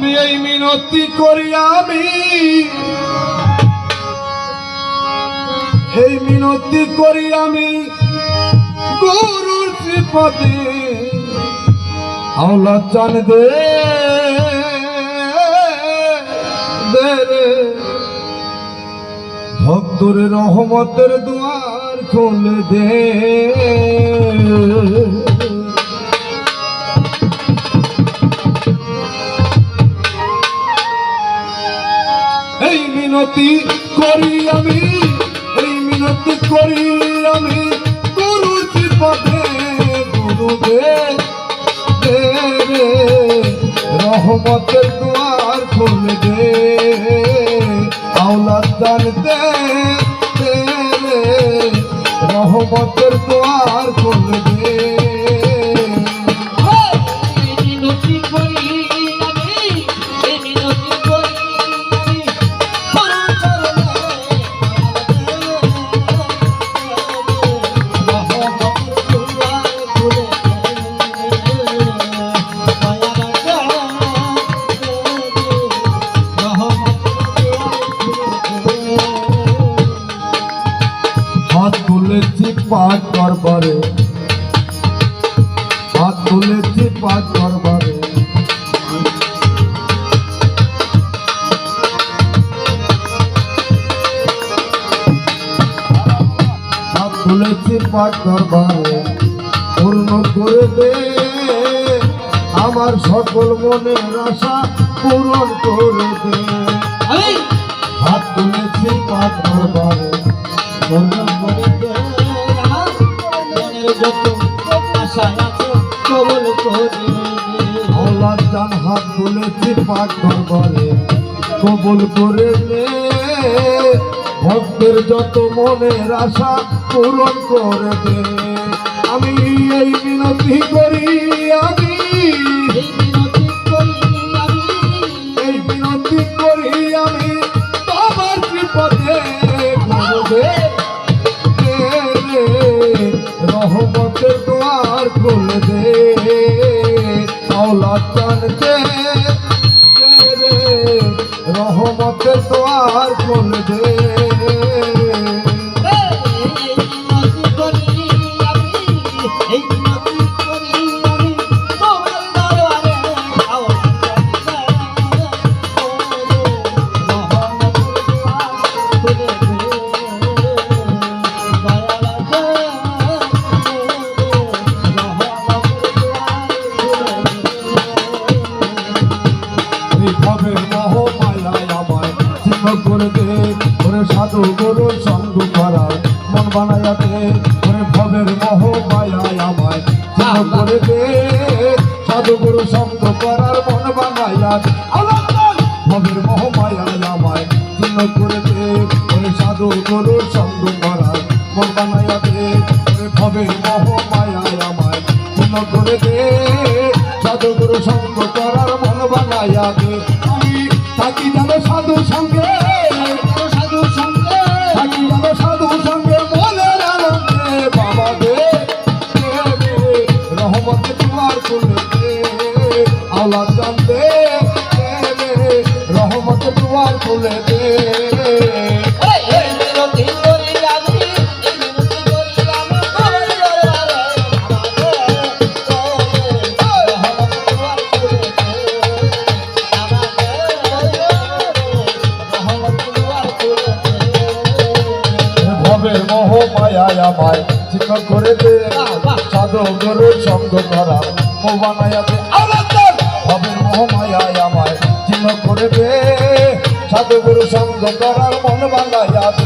এই মিনতি করি আমি। এই মিনতি করি আমি গুরুর শ্রীপদে। আওলা চান দে ভক্তর রহমতের দুয়ার খুলে দে। মিনতি করি আমি, এই মিনতি করি আমি। গুরু পদে গুরু দে রে রহমতের দুয়ার খুলে দে আওলাদ দান দে রহমতের দুয়ার খুলে দে হাত তুলেছি পাঠ করবারে হাত তুলেছি পাঠ করবারে হাত তুলেছি পাঠ করবারে পূর্ণ করে দে আমার সকল মনের আশা পূরণ করে দে। হাত তুলেছি পাঠ করবারে জান হাত তুলেছি পাক দরবারে। কবুল করে নে। ভক্তের যত মনের আশা পূরণ করে দে আমি এই মিনতি করি, আমি আওলাদ চান দে দে রে রহমতের দ্বার দে বানায়া দে ওরে ভবের মোহ মায়ায় আমায়। চিহ্ন করে দে সাধু গরু সঙ্গ করার মন বানায়া! ভবের মোহ মায়ায় আমায়। চিহ্ন করে দে ওরে সাধু গরু সঙ্গ করার মন বানায়া দে ওরে ভবের মোহ মায়ায় আমায়। চিহ্ন করে দে সাধু গুরু সঙ্গ করার মন বানাইয়া দে ভবের মোহ মায়ায় আমায় চিহ্ন করে দে। সাধু গুরু সঙ্গ করা। মো বানাইয়া দে আওলাদ জান ভবের মোহ মায়ায় আমায় চিহ্ন করে দে। সাধু গুরু সঙ্গ করার মন বানাইয়া দে।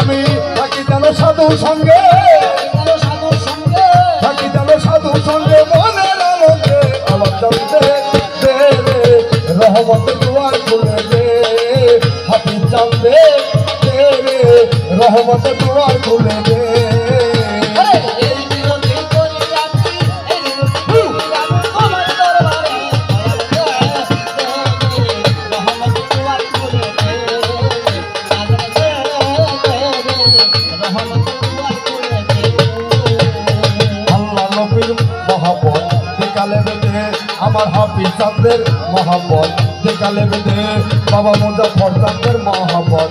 আমি থাকি যেন সাধু সঙ্গে। থাকি যেন সাধু সঙ্গে মনের আনন্দে আওলাদ জান দে রহমত দুয়ার খুলে দে। হাফিজ জান দে। রহমত দুয়ার খুলে দে। মহাপদ আমার হাফিজ চাঁদের মহাপদ বিকালে বেদে বাবা মুজাফর চাঁদের মহাপত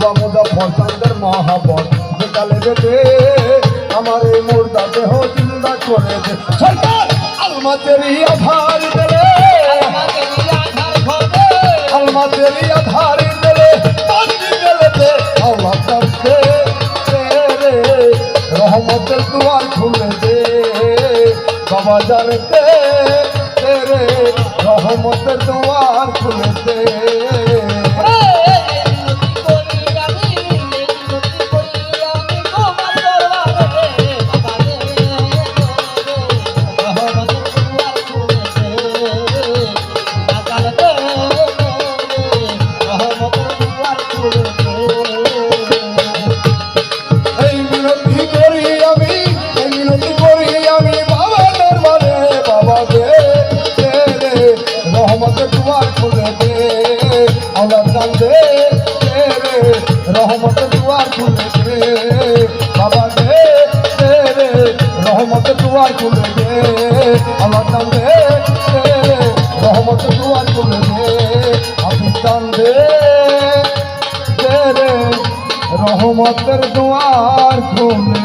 বাবা মুজাফর চাঁদের মহাপত বিকালে বেদে আমার এই মুর্দা দেহ জিন্দা করে দে। সরকার আলমা তেরি আধার দিলে। নিয়ে আধার দিলে। দিলেতে আল্লাহ করতে রহমতের দুয়ার খুলে দে। বাবা জানতে রহমতের দুয়ার খুলে রহমতে দুয়ার খুলে দে বাবা দে রে রহমত দুয়ার খুলে দে জান দে দে দুয়ার খুলে দে আমি জান দে দে রে, রহমতের দুয়ার খুলে